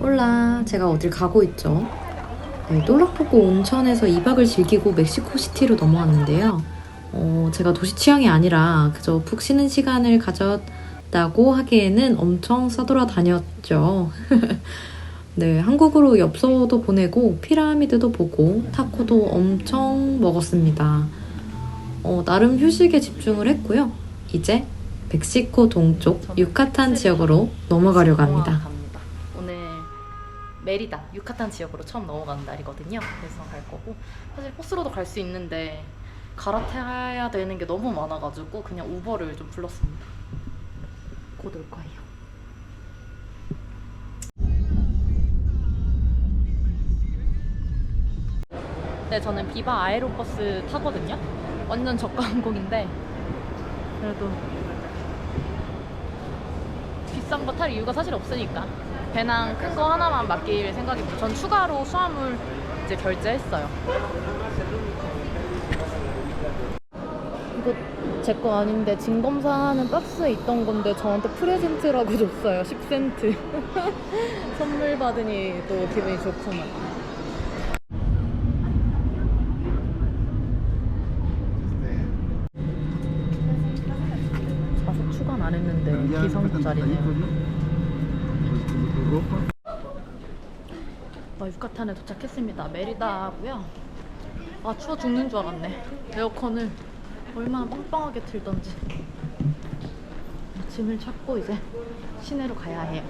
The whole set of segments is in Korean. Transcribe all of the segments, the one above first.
올라, 제가 어딜 가고 있죠? 네, 놀락포구 온천에서 2박을 즐기고 멕시코시티로 넘어왔는데요. 어, 제가 도시 취향이 아니라 그저 푹 쉬는 시간을 가졌다고 하기에는 엄청 싸돌아 다녔죠. 네, 한국으로 엽서도 보내고 피라미드도 보고 타코도 엄청 먹었습니다. 어, 나름 휴식에 집중을 했고요. 이제 멕시코 동쪽 유카탄 지역으로 넘어가려고 합니다. 메리다 유카탄 지역으로 처음 넘어가는 날이거든요. 그래서 갈 거고 사실 버스로도 갈 수 있는데 갈아타야 되는 게 너무 많아가지고 그냥 우버를 좀 불렀습니다. 곧 올 거예요. 네, 저는 비바 아에로버스 타거든요. 완전 저가 항공인데 그래도 비싼 거 탈 이유가 사실 없으니까 배낭 큰 거 하나만 맡길 생각이고 전 추가로 수화물 이제 결제했어요. 이거 제 거 아닌데 짐 검사하는 박스에 있던 건데 저한테 프레젠트라고 줬어요. 10센트. 선물 받으니 또 기분이 좋구만. 좌석 추가는 안 했는데 기상 자리네요. 아, 유카탄에 도착했습니다. 메리다고요. 아 추워 죽는 줄 알았네. 에어컨을 얼마나 빵빵하게 틀던지. 짐을 찾고 이제 시내로 가야 해요.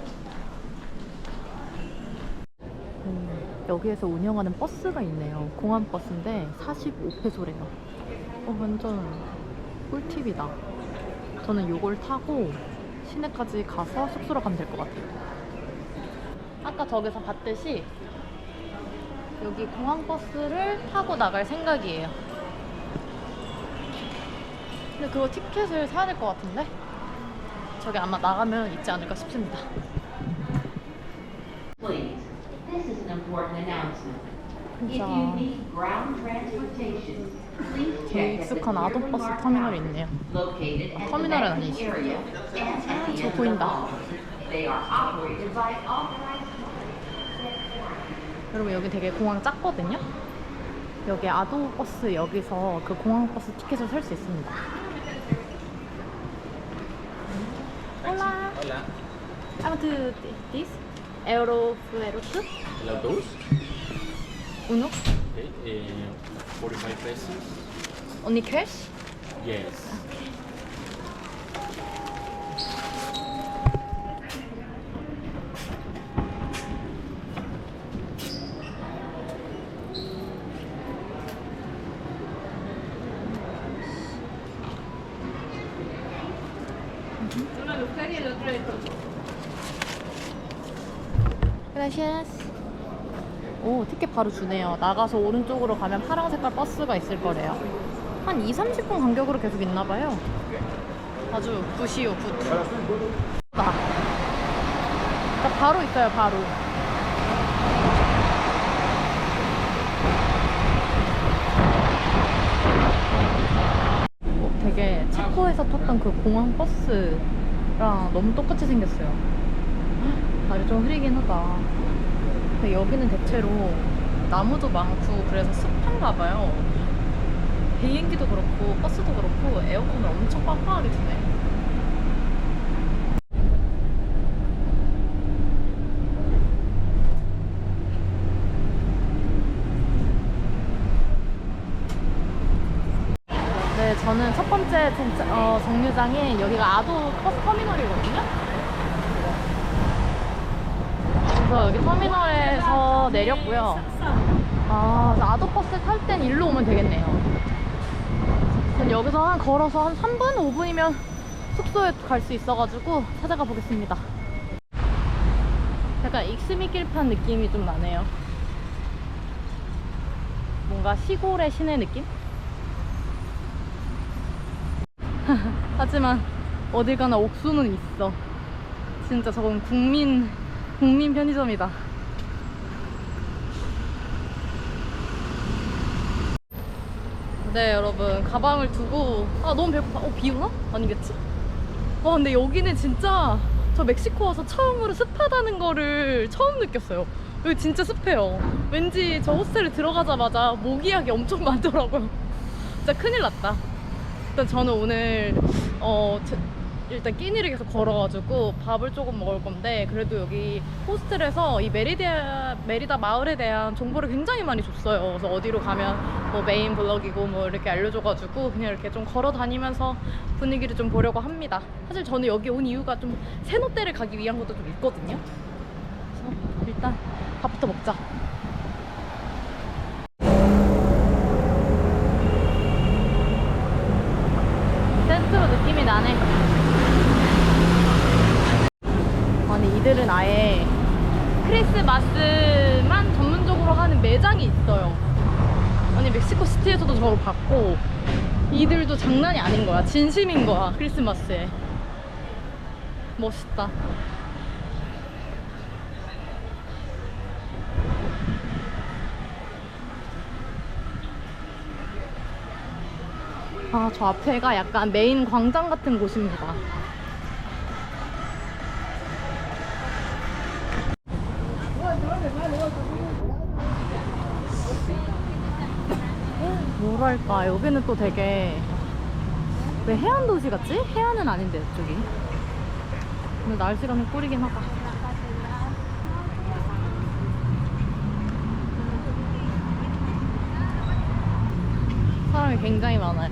음, 여기에서 운영하는 버스가 있네요. 공항 버스인데 45페소래요. 어 완전 꿀팁이다. 저는 요걸 타고 시내까지 가서 숙소로 가면 될 것 같아요. 아까 저기서 봤듯이 여기 공항 버스를 타고 나갈 생각이에요. 근데 그거 티켓을 사야 될 것 같은데? 저기 아마 나가면 있지 않을까 싶습니다. 진짜 되게 익숙한 아동버스 터미널이 있네요. 터미널은 아니지. the 저 보인다. 여러분 여기 되게 공항 작거든요. 여기 아도 버스 여기서 그 공항 버스 티켓을 살 수 있습니다. Hola. Hola, I want to this Aerofueros las dos. uno. Okay, eh, 45 pesos. Only cash? Yes. Gracias. 오, 티켓 바로 주네요. 나가서 오른쪽으로 가면 파란 색깔 버스가 있을 거래요. 한 2, 30분 간격으로 계속 있나 봐요. 아주 굿이요, 굿. 나. 그러니까 바로 있어요, 바로. 어, 되게 체코에서 탔던 그 공항 버스랑 너무 똑같이 생겼어요. 헉, 발이 좀 흐리긴 하다. 근데 여기는 대체로 나무도 많고 그래서 습한가 봐요. 비행기도 그렇고 버스도 그렇고 에어컨을 엄청 빵빵하게 주네. 네, 저는 첫 번째 어, 정류장이 여기가 아도 버스 터미널이거든요. 그래서 여기 터미널에서 내렸고요. 아, 아도 버스 탈 땐 일로 오면 되겠네요. 여기서 한 걸어서 한 3분, 5분이면 숙소에 갈 수 있어가지고 찾아가 보겠습니다. 약간 익스미길판 느낌이 좀 나네요. 뭔가 시골의 시내 느낌? 하지만 어딜 가나 옥수는 있어. 진짜 저건 국민 국민 편의점이다. 네 여러분 가방을 두고 아 너무 배고파. 어 비 오나? 아니겠지? 와 근데 여기는 진짜 저 멕시코 와서 처음으로 습하다는 거를 처음 느꼈어요. 여기 진짜 습해요. 왠지 저 호스텔에 들어가자마자 모기약이 엄청 많더라고요. 진짜 큰일 났다. 일단 저는 오늘 어 제- 일단 끼니를 계속 걸어가지고 밥을 조금 먹을 건데 그래도 여기 호스텔에서 이 메리디아 메리다 마을에 대한 정보를 굉장히 많이 줬어요. 그래서 어디로 가면 뭐 메인 블럭이고 뭐 이렇게 알려줘가지고 그냥 이렇게 좀 걸어 다니면서 분위기를 좀 보려고 합니다. 사실 저는 여기 온 이유가 좀 세노떼를 가기 위한 것도 좀 있거든요. 그래서 일단 밥부터 먹자. 센트로 느낌이 나네. 아니 이들은 아예 크리스마스만 전문적으로 하는 매장이 있어요. 아니 멕시코 시티에서도 저걸 봤고 이들도 장난이 아닌 거야. 진심인 거야 크리스마스에. 멋있다. 아, 저 앞에가 약간 메인 광장 같은 곳입니다. 뭐랄까, 여기는 또 되게 왜 해안 도시 같지? 해안은 아닌데, 이쪽이. 근데 날씨가 좀 꿀이긴 하다. 사람이 굉장히 많아요.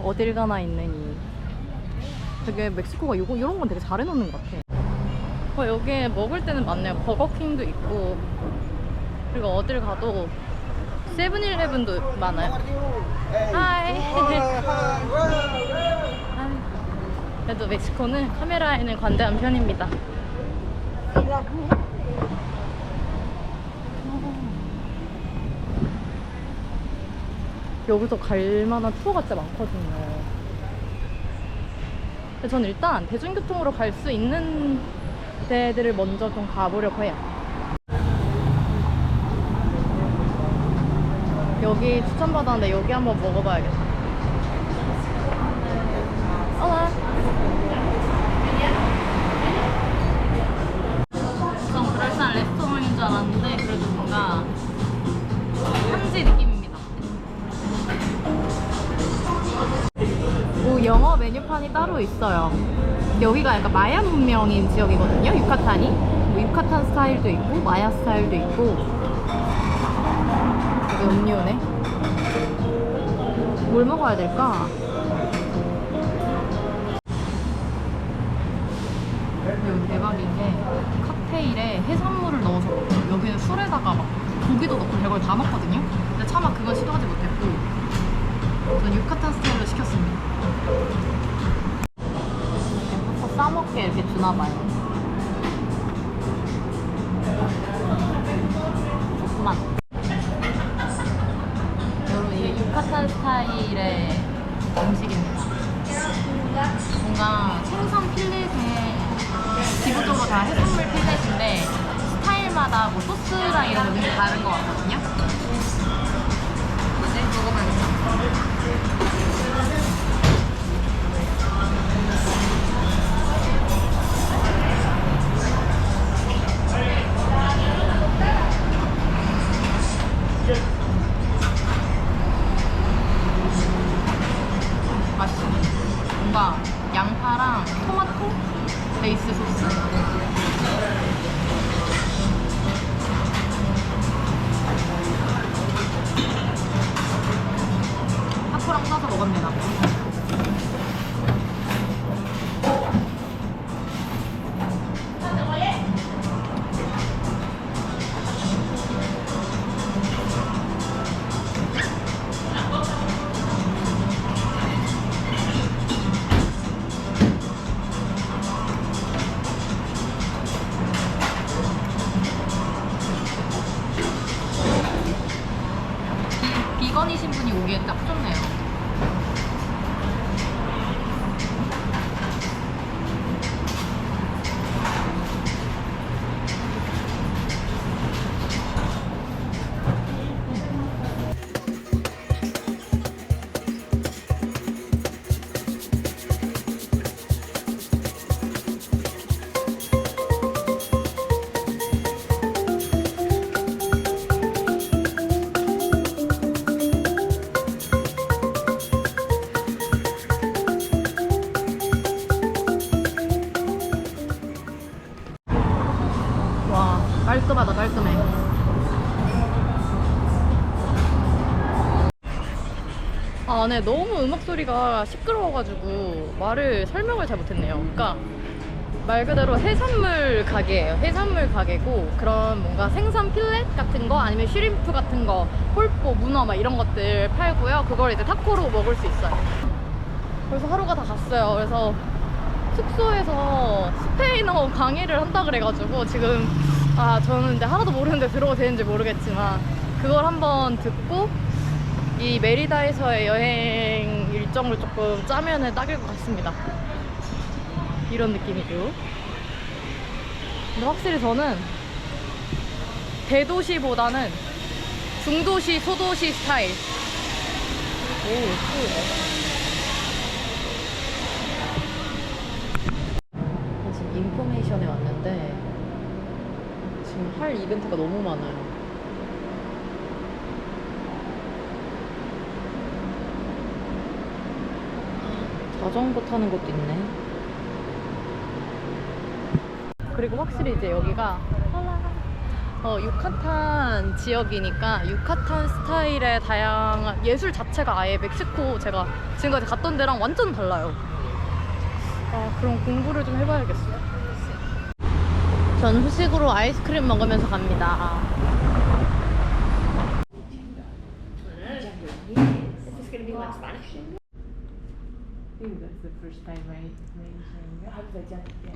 어딜 가나 있는 이 되게 멕시코가 이거 이런 건 되게 잘 해놓는 것 같아. 어, 여기에 먹을 때는 많네요. 버거킹도 있고 그리고 어딜 가도 세븐일레븐도 많아요. 하이. 그래도 멕시코는 카메라에는 관대한 편입니다. 여기서 갈 만한 투어가 진짜 많거든요. 저는 일단 대중교통으로 갈 수 있는 데들을 먼저 좀 가보려고 해요. 여기 추천받았는데 여기 한번 먹어봐야겠다. 어라. 좀 그럴싸한 레스토랑인 줄 알았는데 그래도 뭔가 현지 느낌입니다. 오, 영어 메뉴판이 따로 있어요. 여기가 약간 마야 문명인 지역이거든요. 유카탄이. 뭐 유카탄 스타일도 있고 마야 스타일도 있고. 여기 음료네. 뭘 먹어야 될까? 여기 대박인 게 칵테일에 해산물을 넣어서 먹어요. 여기는 술에다가 막 고기도 넣고 별걸 다 넣거든요. 근데 차마 그건 시도하지 못했고 전 유카탄 스타일로 시켰습니다. 이렇게 싸먹게 이렇게 주나봐요. 다 해산물 필렛인데 스타일마다 뭐 소스랑 이런 게좀 다른 것 같거든요. 이제 먹어봐야겠다. 깔끔해 아, 네, 너무 음악 소리가 시끄러워가지고 말을 설명을 잘 못했네요. 그러니까 말 그대로 해산물 가게예요. 해산물 가게고 그런 뭔가 생선 필렛 같은 거 아니면 슈림프 같은 거, 폴포, 문어 막 이런 것들 팔고요. 그걸 이제 타코로 먹을 수 있어요. 그래서 하루가 다 갔어요. 그래서 숙소에서 스페인어 강의를 한다 그래가지고 지금 아 저는 근데 하나도 모르는데 들어도 되는지 모르겠지만 그걸 한번 듣고 이 메리다에서의 여행 일정을 조금 짜면은 딱일 것 같습니다. 이런 느낌이죠. 근데 확실히 저는 대도시보다는 중도시, 소도시 스타일. 오, 지 할 이벤트가 너무 많아요. 자전거 타는 것도 있네. 그리고 확실히 이제 여기가 어, 유카탄 지역이니까 유카탄 스타일의 다양한 예술 자체가 아예 멕시코 제가 지금까지 갔던 데랑 완전 달라요. 아, 그럼 공부를 좀 해봐야겠어요. 전 후식으로 아이스크림 먹으면서 갑니다.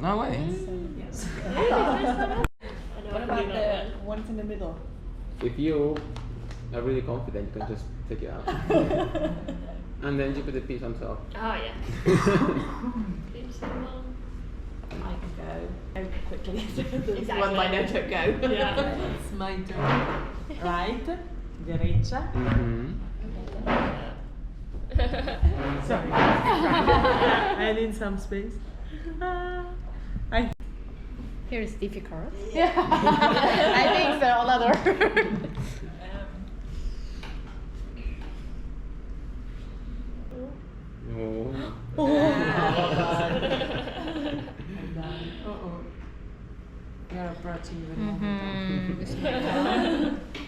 No way. What about the ones in the middle? If you are really confident, you can just take it out. and then you put the piece on top. Oh, yeah. I can go. Go quickly. this is Exactly. one my note go. Yeah. it's my turn. Right, derecha. Mm-hmm. Sorry. and in some space. Ah, I Here is difficult. Yeah. I think so. Another. brought to you in mm-hmm.